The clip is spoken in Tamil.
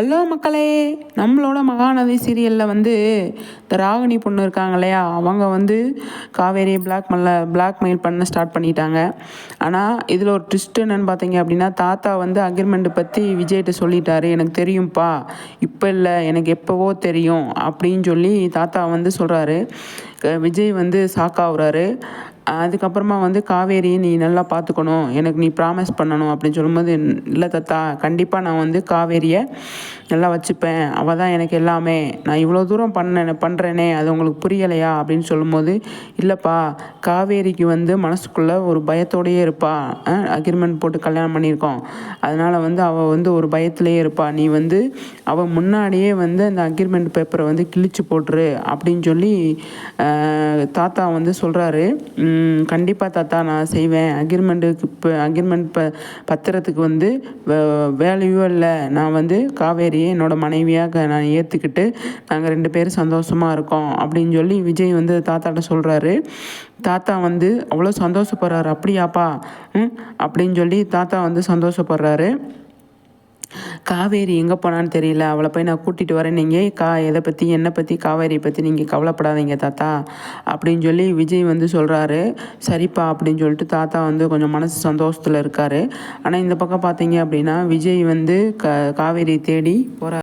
ஹலோ மக்களே நம்மளோட மகாநதி சீரியலில் வந்து இந்த ராகினி பொண்ணு இருக்காங்க இல்லையா? அவங்க வந்து காவேரி பிளாக் மல்ல பிளாக்மெயில் பண்ண ஸ்டார்ட் பண்ணிட்டாங்க. ஆனால் இதில் ஒரு ட்விஸ்ட் என்னன்னு பார்த்தீங்க அப்படின்னா தாத்தா வந்து அக்ரிமெண்ட்டு பற்றி விஜய்கிட்ட சொல்லிட்டாரு. எனக்கு தெரியும்ப்பா இப்போ இல்லை எனக்கு எப்போவோ தெரியும் அப்படின்னு சொல்லி தாத்தா வந்து சொல்கிறாரு விஜய் வந்து சாக்காவுறாரு அதுக்கப்புறமா வந்து காவேரி நீ நல்லா பார்த்துக்கணும் எனக்கு நீ ப்ராமிஸ் பண்ணணும். அப்படின்னு சொல்லும்போது இல்லை தத்தா கண்டிப்பாக நான் வந்து காவேரியை நல்லா வச்சுப்பேன். அவள் தான் எனக்கு எல்லாமே. நான் இவ்வளோ தூரம் பண்ண பண்ணுறேனே அது உங்களுக்கு புரியலையா? அப்படின்னு சொல்லும்போது இல்லைப்பா காவேரிக்கு வந்து மனசுக்குள்ளே ஒரு பயத்தோடையே இருப்பா. அக்ரிமெண்ட் போட்டு கல்யாணம் பண்ணியிருக்கோம். அதனால் வந்து அவள் வந்து ஒரு பயத்துலேயே இருப்பா. நீ வந்து அவள் முன்னாடியே வந்து அந்த அக்ரிமெண்ட் பேப்பரை வந்து கிழிச்சு போட்டுரு. அப்படின்னு சொல்லி தாத்தா வந்து சொல்கிறாரு கண்டிப்பாக தாத்தா நான் செய்வேன். அக்ரிமெண்ட்டுக்கு இப்போ அக்ரிமெண்ட் ப பத்திரத்துக்கு வந்து வேல்யூ இல்லை. நான் வந்து காவேரியை என்னோடய மனைவியாக நான் ஏற்றுக்கிட்டு நாங்கள் ரெண்டு பேரும் சந்தோஷமாக இருக்கோம். அப்படின்னு சொல்லி விஜய் வந்து தாத்தாட்ட சொல்கிறாரு தாத்தா வந்து அவ்வளோ சந்தோஷப்படுறாரு. அப்படியாப்பா? அப்படின்னு சொல்லி தாத்தா வந்து சந்தோஷப்படுறாரு. காவேரி எங்கே போனான்னு தெரியல. அவளை போய் நான் கூட்டிகிட்டு வரேன். நீங்கள் கா எதை பற்றி என்னை பற்றி காவேரியை பற்றி நீங்கள் கவலைப்படாதீங்க தாத்தா அப்படின்னு சொல்லி விஜய் வந்து சொல்கிறாரு சரிப்பா அப்படின்னு சொல்லிட்டு தாத்தா வந்து கொஞ்சம் மனசு சந்தோஷத்தில் இருக்கார். ஆனால் இந்த பக்கம் பார்த்தீங்க அப்படின்னா விஜய் வந்து க காவேரி தேடி போகிறார்